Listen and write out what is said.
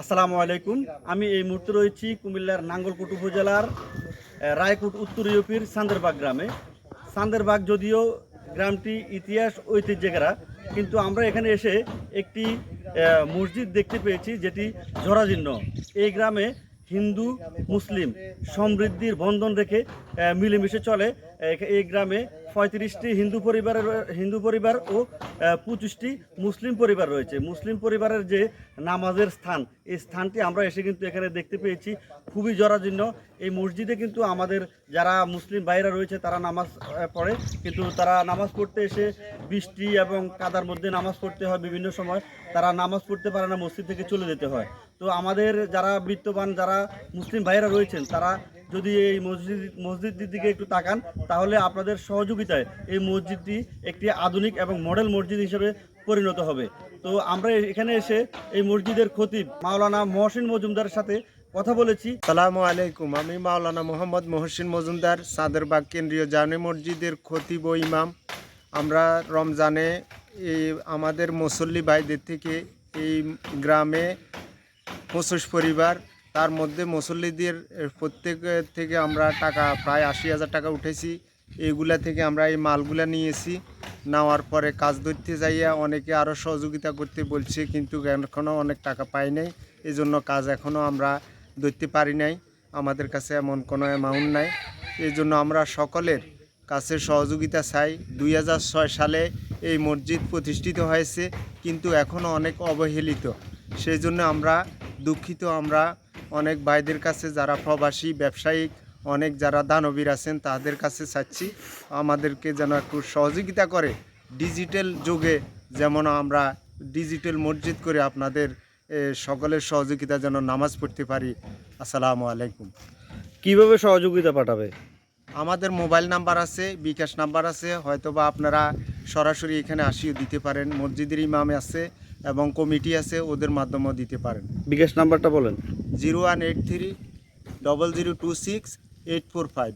আসসালামু আলাইকুম। আমি এই মুহূর্তে রয়েছি কুমিল্লার নাঙ্গলকোট উপজেলার রায়কুট উত্তর ইউপির সান্দেরবাগ গ্রামে। সান্দেরবাগ যদিও গ্রামটি ইতিহাস ঐতিহ্যেরা কিন্তু আমরা এখানে এসে একটি মসজিদ দেখতে পেয়েছি যেটি জরাজীর্ণ এই গ্রামে হিন্দু, মুসলিম সমৃদ্ধির বন্ধন রেখে মিলেমিশে চলে। এই গ্রামে পঁয়ত্রিশটি হিন্দু পরিবারের হিন্দু পরিবার ও পঁচিশটি মুসলিম পরিবার রয়েছে। মুসলিম পরিবারের যে নামাজের স্থান, এই স্থানটি আমরা এসে কিন্তু এখানে দেখতে পেয়েছি। খুবই জরাজীর্ণ। এই মসজিদে কিন্তু আমাদের যারা মুসলিম ভাইরা রয়েছে, তারা নামাজ পড়ে। কিন্তু তারা নামাজ পড়তে এসে বৃষ্টি এবং কাদার মধ্যে নামাজ পড়তে হয় বিভিন্ন সময়। তারা নামাজ পড়তে পারে না, মসজিদ থেকে চলে যেতে হয়। তো আমাদের যারা বিত্তবান, যারা মুসলিম ভাইরা রয়েছেন, তারা যদি এই মসজিদ, মসজিদটির দিকে একটু তাকান, তাহলে আপনাদের সহযোগিতায় এই মসজিদটি একটি আধুনিক এবং মডেল মসজিদ হিসেবে পরিণত হবে। তো আমরা এখানে এসে এই মসজিদের খতিব মাওলানা মহসিন মজুমদারের সাথে কথা বলেছি। সালামু আলাইকুম, আমি মাওলানা মোহাম্মদ মহসিন মজুমদার সাদেরবাগ কেন্দ্রীয় জামে মসজিদের খতিব ও ইমাম। আমরা রমজানে এই আমাদের মুসল্লি ভাইদের থেকে এই গ্রামে পঁচিশ পরিবার তার মধ্যে মুসল্লিদের প্রত্যেক থেকে আমরা টাকা, প্রায় আশি হাজার টাকা উঠেছি। এইগুলা থেকে আমরা এই মালগুলা নিয়েছি। নেওয়ার পরে কাজ ধরতে যাইয়া অনেকে আরও সহযোগিতা করতে বলছে, কিন্তু এখনও অনেক টাকা পাই নাই। এই জন্য কাজ এখনও আমরা ধরতে পারি নাই। আমাদের কাছে এমন কোনো অ্যামাউন্ট নাই। এই জন্য আমরা সকলের কাছে সহযোগিতা চাই। দুই হাজার ছয় সালে এই মসজিদ প্রতিষ্ঠিত হয়েছে, কিন্তু এখনও অনেক অবহেলিত। সেই জন্য আমরা দুঃখিত, আমরা অনেক ভাইদের কাছে যারা প্রবাসী ব্যবসায়িক অনেক যারা দানবীর আছেন তাদের কাছে চাচ্ছি আমাদেরকে যেন একটু সহযোগিতা করে ডিজিটাল যুগে যেমন আমরা ডিজিটাল মসজিদ করে আপনাদের সকলের সহযোগিতা যেন নামাজ পড়তে পারি। আসসালামু আলাইকুম। কীভাবে সহযোগিতা পাঠাবে? আমাদের মোবাইল নাম্বার আছে বিকাশ নাম্বার আছে হয়তোবা আপনারা সরাসরি এখানে আসিও দিতে পারেন। মসজিদের ইমাম আছে এবং কমিটি আছে ওদের মাধ্যমেও দিতে পারেন। বিকাশ নাম্বারটা বলেন। Zero one eight three double zero two six eight four five.